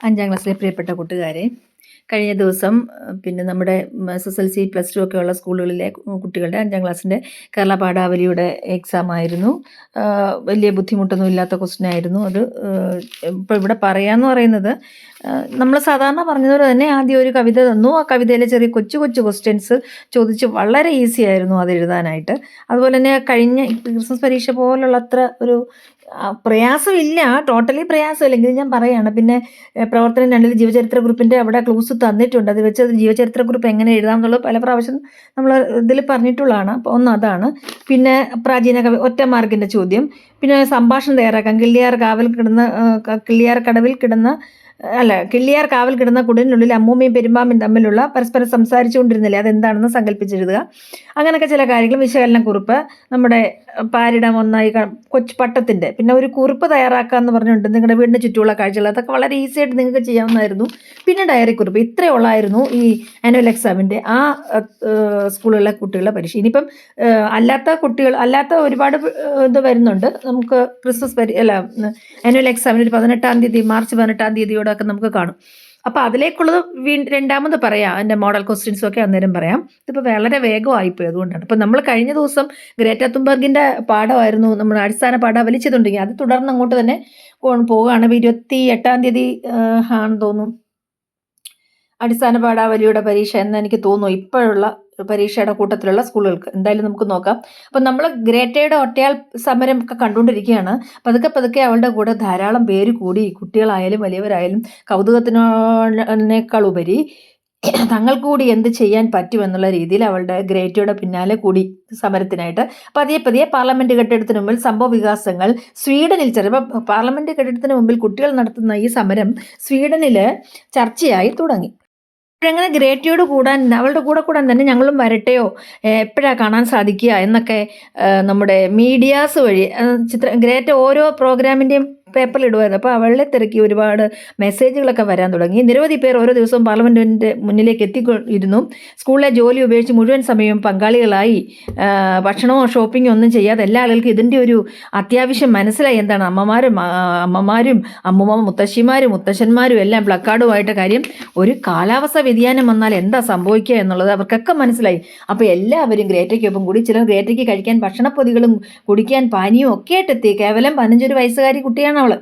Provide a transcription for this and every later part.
അഞ്ചാം ക്ലാസ്സിലെ പ്രിയപ്പെട്ട കൂട്ടുകാരെ കഴിഞ്ഞ ദിവസം പിന്നെ നമ്മുടെ S S L C plus two ഒക്കെ ഉള്ള സ്കൂളുകളിലെ കുട്ടികളുടെ അഞ്ചാം ക്ലാസ്സിന്റെ കേരള പാഠാവലിയുടെ എക്സാം ആയിരുന്നു. വലിയ ബുദ്ധിമുട്ടൊന്നും ഇല്ലാത്ത ക്വസ്റ്റ്യൻ ആയിരുന്നു. അത് ഇപ്പോൾ ഇവിടെ പറയാമെന്ന് പറയുന്നത് നമ്മൾ സാധാരണ പറഞ്ഞതുപോലെ തന്നെ ആദ്യം ഒരു കവിത തന്നു. ആ കവിതയിലെ ചെറിയ കൊച്ചു കൊച്ചു ക്വസ്റ്റ്യൻസ് ചോദിച്ച് വളരെ ഈസി ആയിരുന്നു അത് എഴുതാനായിട്ട്. അതുപോലെ തന്നെ കഴിഞ്ഞ ക്രിസ്മസ് പരീക്ഷ പോലുള്ള അത്ര ഒരു പ്രയാസമില്ല. ടോട്ടലി പ്രയാസമില്ലെങ്കിൽ ഞാൻ പറയുകയാണ് പിന്നെ പ്രവർത്തനം രണ്ടിൽ ജീവചരിത്ര ഗ്രൂപ്പിന്റെ അവിടെ ക്ലൂസ് തന്നിട്ടുണ്ട്. അത് വെച്ച് ജീവചരിത്ര ഗ്രൂപ്പ് എങ്ങനെ എഴുതാം എന്നുള്ളത് പല പ്രാവശ്യം നമ്മൾ ഇതിൽ പറഞ്ഞിട്ടുള്ളതാണ്. അപ്പോൾ ഒന്ന് അതാണ്. പിന്നെ പ്രാചീന കവി ഒറ്റ മാർക്കിന്റെ ചോദ്യം. പിന്നെ സംഭാഷണം തയ്യാറാക്കാം കിള്ളിയാർ കാവൽ കിടന്ന കിള്ളിയാർ കടവിൽ കിടന്ന അല്ല കിള്ളിയാർ കാവൽ കിടന്ന കുടിലിനുള്ളിൽ അമ്മൂമ്മയും പെരുമ്പാമ്പയും തമ്മിലുള്ള പരസ്പരം സംസാരിച്ചുകൊണ്ടിരുന്നില്ലേ? അതെന്താണെന്ന് സങ്കല്പിച്ചെഴുതുക അങ്ങനെയൊക്കെ ചില കാര്യങ്ങൾ വിശകലന കുറിപ്പ് നമ്മുടെ പാരിടം ഒന്നായി കൊച്ചു പട്ടത്തിന്റെ പിന്നെ ഒരു കുറിപ്പ് തയ്യാറാക്കുക എന്ന് പറഞ്ഞിട്ടുണ്ട് നിങ്ങളുടെ വീടിന് ചുറ്റുമുള്ള കാഴ്ചകൾ അതൊക്കെ വളരെ ഈസി ആയിട്ട് നിങ്ങൾക്ക് ചെയ്യാവുന്നതായിരുന്നു. പിന്നെ ഡയറി കുറിപ്പ് ഇത്രയേ ഉള്ളായിരുന്നു ഈ ആനുവൽ എക്സാമിന്റെ ആ സ്കൂളിലെ കുട്ടികളുടെ പരീക്ഷ. ഇനിയിപ്പം അല്ലാത്ത കുട്ടികൾ അല്ലാത്ത ഒരുപാട് ഇത് വരുന്നുണ്ട്. നമുക്ക് ക്രിസ്മസ് പരി അല്ല ആനുവൽ എക്സാമിന് ഒരു പതിനെട്ടാം തീയതി മാർച്ച് പതിനെട്ടാം തീയതിയോടൊക്കെ നമുക്ക് കാണും. അപ്പോൾ അതിലേക്കുള്ളത് വീ രണ്ടാമത് പറയാം. എന്റെ മോഡൽ ക്വസ്റ്റ്യൻസും ഒക്കെ അന്നേരം പറയാം. ഇതിപ്പോൾ വളരെ വേഗമായിപ്പോയി അതുകൊണ്ടാണ്. അപ്പോൾ നമ്മൾ കഴിഞ്ഞ ദിവസം ഗ്രേറ്റ തുംബർഗിന്റെ പാഠമായിരുന്നു. നമ്മൾ അടിസ്ഥാന പാഠം വലിച്ചതുണ്ടെങ്കിൽ അത് തുടർന്ന് അങ്ങോട്ട് തന്നെ പോവുകയാണ്. ഇരുപത്തി എട്ടാം തീയതി ആണെന്ന് തോന്നുന്നു. അടിസ്ഥാന പാഠാവലിയുടെ പരീക്ഷ എന്ന് എനിക്ക് തോന്നുന്നു. ഇപ്പോഴുള്ള പരീക്ഷയുടെ കൂട്ടത്തിലുള്ള സ്കൂളുകൾക്ക്. എന്തായാലും നമുക്ക് നോക്കാം. അപ്പം നമ്മൾ ഗ്രേറ്റയുടെ ഒറ്റയാൾ സമരം ഒക്കെ കണ്ടുകൊണ്ടിരിക്കുകയാണ്. പതുക്കെ പതുക്കെ അവളുടെ കൂടെ ധാരാളം പേര് കൂടി കുട്ടികളായാലും വലിയവരായാലും കൗതുകത്തിനേക്കാൾ ഉപരി തങ്ങൾക്ക് കൂടി എന്ത് ചെയ്യാൻ പറ്റുമെന്നുള്ള രീതിയിൽ അവളുടെ ഗ്രേറ്റയുടെ പിന്നാലെ കൂടി സമരത്തിനായിട്ട്. പതിയെ പതിയെ പാർലമെന്റ് കെട്ടിടത്തിന് മുമ്പിൽ സംഭവ വികാസങ്ങൾ. സ്വീഡനിൽ ചിലപ്പോൾ പാർലമെന്റ് കെട്ടിടത്തിന് മുമ്പിൽ കുട്ടികൾ നടത്തുന്ന ഈ സമരം സ്വീഡനിൽ ചർച്ചയായി തുടങ്ങി. അങ്ങനെ ഗ്രേറ്റിയോട് കൂടാൻ അവളുടെ കൂടെ കൂടാൻ തന്നെ ഞങ്ങളും വരട്ടെയോ? എപ്പോഴാണ് കാണാൻ സാധിക്കുക? എന്നൊക്കെ നമ്മുടെ മീഡിയാസ് വഴി ചിത്ര ഗ്രേറ്റ് ഓരോ പ്രോഗ്രാമിന്റെയും പേപ്പറിൽ ഇടുമായിരുന്നു അപ്പോൾ അവളെ തിരക്കി ഒരുപാട് മെസ്സേജുകളൊക്കെ വരാൻ തുടങ്ങി. നിരവധി പേർ ഓരോ ദിവസവും പാർലമെന്റിന്റെ മുന്നിലേക്ക് എത്തിക്കൊണ്ടിരുന്നു. സ്കൂളിലെ ജോലി ഉപേക്ഷിച്ച് മുഴുവൻ സമയവും പങ്കാളികളായി. ഭക്ഷണമോ ഷോപ്പിങ്ങോ ഒന്നും ചെയ്യാതെ എല്ലാ ആളുകൾക്കും ഇതിന്റെ ഒരു അത്യാവശ്യം മനസ്സിലായി. എന്താണ്? അമ്മമാരും അമ്മമാരും അമ്മൂമ്മ മുത്തശ്ശിമാരും മുത്തശ്ശന്മാരും എല്ലാം പ്ലക്കാർഡുമായിട്ട് കാര്യം ഒരു കാലാവസ്ഥ വ്യതിയാനം വന്നാൽ എന്താ സംഭവിക്കുക എന്നുള്ളത് അവർക്കൊക്കെ മനസ്സിലായി. അപ്പോൾ എല്ലാവരും ഗ്രേറ്റയ്ക്കൊപ്പം കൂടി ചിലർ ഗ്രേറ്റയ്ക്ക് കഴിക്കാൻ ഭക്ഷണപ്പൊതികളും കുടിക്കാൻ പാനീയവും ഒക്കെ ആയിട്ടെത്തി കേവലം പതിനഞ്ചൊരു വയസ്സുകാരി കുട്ടിയാണ് അവൾ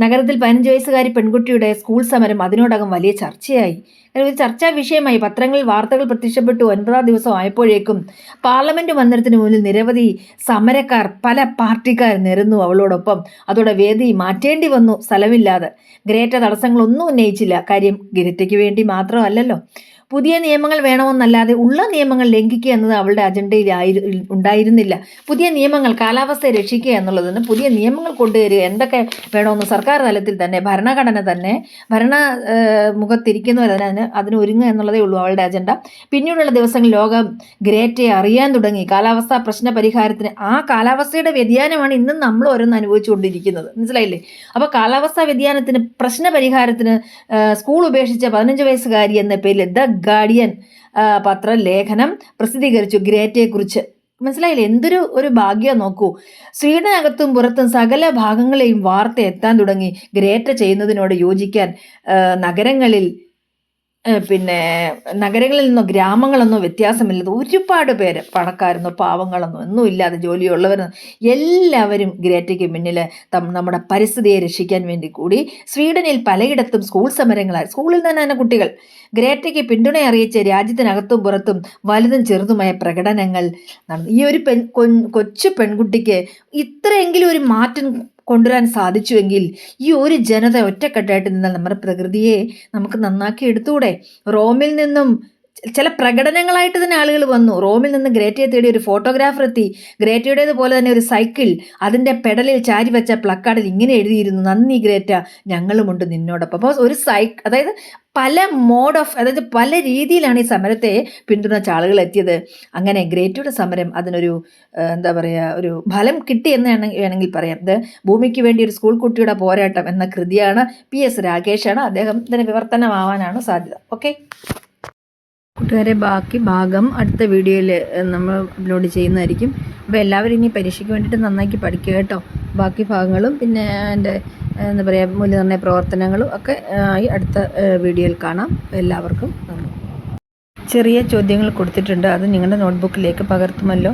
നഗരത്തിൽ പതിനഞ്ച് വയസ്സുകാരി പെൺകുട്ടിയുടെ സ്കൂൾ സമരം അതിനോടകം വലിയ ചർച്ചയായി. ഒരു ചർച്ചാ വിഷയമായി പത്രങ്ങളിൽ വാർത്തകൾ പ്രത്യക്ഷപ്പെട്ടു. ഒൻപതാം ദിവസം ആയപ്പോഴേക്കും പാർലമെന്റ് മന്ദിരത്തിന് മുന്നിൽ നിരവധി സമരക്കാർ പല പാർട്ടിക്കാർ നിരന്നു അവളോടൊപ്പം. അതോടെ വേദി മാറ്റേണ്ടി വന്നു. സ്ഥലമില്ലാതെ. ഗ്രേറ്റ തടസ്സങ്ങളൊന്നും ഉന്നയിച്ചില്ല. കാര്യം ഗ്രേറ്റയ്ക്ക് വേണ്ടി മാത്രമല്ലല്ലോ. പുതിയ നിയമങ്ങൾ വേണമെന്നല്ലാതെ ഉള്ള നിയമങ്ങൾ ലംഘിക്കുക എന്നത് അവളുടെ അജണ്ടയിൽ ഉണ്ടായിരുന്നില്ല. പുതിയ നിയമങ്ങൾ കാലാവസ്ഥയെ രക്ഷിക്കുക എന്നുള്ളതിന് പുതിയ നിയമങ്ങൾ കൊണ്ടുവരിക എന്തൊക്കെ വേണമെന്ന് സർക്കാർ തലത്തിൽ തന്നെ ഭരണഘടന തന്നെ ഭരണ മുഖത്തിരിക്കുന്നവർ അതിന് അതിന് ഒരുങ്ങുക എന്നുള്ളതേ ഉള്ളൂ അവളുടെ അജണ്ട. പിന്നീടുള്ള ദിവസങ്ങളിൽ ലോകം ഗ്രേറ്റയെ അറിയാൻ തുടങ്ങി. കാലാവസ്ഥാ പ്രശ്ന പരിഹാരത്തിന് ആ കാലാവസ്ഥയുടെ വ്യതിയാനമാണ് ഇന്നും നമ്മൾ ഓരോന്ന് അനുഭവിച്ചുകൊണ്ടിരിക്കുന്നത്. മനസ്സിലായില്ലേ? അപ്പോൾ കാലാവസ്ഥാ വ്യതിയാനത്തിന് പ്രശ്ന പരിഹാരത്തിന് സ്കൂൾ ഉപേക്ഷിച്ച പതിനഞ്ച് വയസ്സുകാരി എന്ന പേരിൽ ദ ഗാർഡിയൻ പത്ര പത്രലേഖനം പ്രസിദ്ധീകരിച്ചു ഗ്രേറ്റയെക്കുറിച്ച്. മനസ്സിലായില്ലേ? എന്തൊരു ഒരു ഭാഗ്യം നോക്കൂ. സ്വീഡനകത്തും പുറത്തും സകല ഭാഗങ്ങളെയും വാർത്ത എത്താൻ തുടങ്ങി. ഗ്രേറ്റ ചെയ്യുന്നതിനോട് യോജിക്കാൻ നഗരങ്ങളിൽ പിന്നെ നഗരങ്ങളിൽ നിന്നോ ഗ്രാമങ്ങളെന്നോ വ്യത്യാസമില്ലാതെ ഒരുപാട് പേര് പണക്കാരെന്നോ പാവങ്ങളെന്നോ ഒന്നും ഇല്ലാതെ ജോലിയുള്ളവരെന്നോ എല്ലാവരും ഗ്രേറ്റയ്ക്ക് മുന്നിൽ നമ്മുടെ പരിസ്ഥിതിയെ രക്ഷിക്കാൻ വേണ്ടി കൂടി സ്വീഡനിൽ പലയിടത്തും സ്കൂൾ സമരങ്ങളായി. സ്കൂളിൽ നിന്ന് തന്നെ കുട്ടികൾ ഗ്രേറ്റയ്ക്ക് പിന്തുണ അറിയിച്ച് രാജ്യത്തിനകത്തും പുറത്തും വലുതും ചെറുതുമായ പ്രകടനങ്ങൾ നടന്നു. ഈ ഒരു പെൺ കൊച്ചു പെൺകുട്ടിക്ക് ഇത്രയെങ്കിലും ഒരു മാറ്റം കൊണ്ടുവരാൻ സാധിച്ചുവെങ്കിൽ ഈ ഒരു ജനത ഒറ്റക്കെട്ടായിട്ട് നിന്നാൽ നമ്മുടെ പ്രകൃതിയെ നമുക്ക് നന്നാക്കി എടുത്തുകൂടെ റോമിൽ നിന്നും ചില പ്രകടനങ്ങളായിട്ട് തന്നെ ആളുകൾ വന്നു. റോമിൽ നിന്ന് ഗ്രേറ്റയെ തേടി ഒരു ഫോട്ടോഗ്രാഫർ എത്തി. ഗ്രേറ്റയുടേതുപോലെ തന്നെ ഒരു സൈക്കിൾ അതിന്റെ പെടലിൽ ചാരി വെച്ച പ്ലക്കാർഡിൽ ഇങ്ങനെ എഴുതിയിരുന്നു നന്ദി ഗ്രേറ്റ ഞങ്ങളുമുണ്ട് നിന്നോടൊപ്പം. അപ്പോൾ ഒരു സൈക്ക് അതായത് പല മോഡ് ഓഫ് അതായത് പല രീതിയിലാണ് ഈ സമരത്തെ പിന്തുണച്ച ആളുകൾ എത്തിയത്. അങ്ങനെ ഗ്രേറ്റയുടെ സമരം അതിനൊരു എന്താ പറയുക ഒരു ഫലം കിട്ടി എന്ന് വേണമെങ്കിൽ പറയാം. ഇത് ഭൂമിക്ക് വേണ്ടി ഒരു സ്കൂൾ കുട്ടിയുടെ പോരാട്ടം എന്ന കൃതിയാണ് പി എസ് രാകേഷാണ്. അദ്ദേഹം ഇതിന് വിവർത്തനമാവാനാണ് സാധ്യത. ഓക്കെ? കൂട്ടുകാരെ ബാക്കി ഭാഗം അടുത്ത വീഡിയോയിൽ നമ്മൾ അപ്ലോഡ് ചെയ്യുന്നതായിരിക്കും. അപ്പോൾ എല്ലാവരും ഇനി പരീക്ഷയ്ക്ക് വേണ്ടിയിട്ട് നന്നാക്കി പഠിക്കുക കേട്ടോ. ബാക്കി ഭാഗങ്ങളും പിന്നെ എന്റെ എന്താ പറയുക മൂല്യനിർണയ പ്രവർത്തനങ്ങളും ഒക്കെ ഈ അടുത്ത വീഡിയോയിൽ കാണാം. എല്ലാവർക്കും ചെറിയ ചോദ്യങ്ങൾ കൊടുത്തിട്ടുണ്ട്. അത് നിങ്ങളുടെ നോട്ട്ബുക്കിലേക്ക് പകർത്തുമല്ലോ.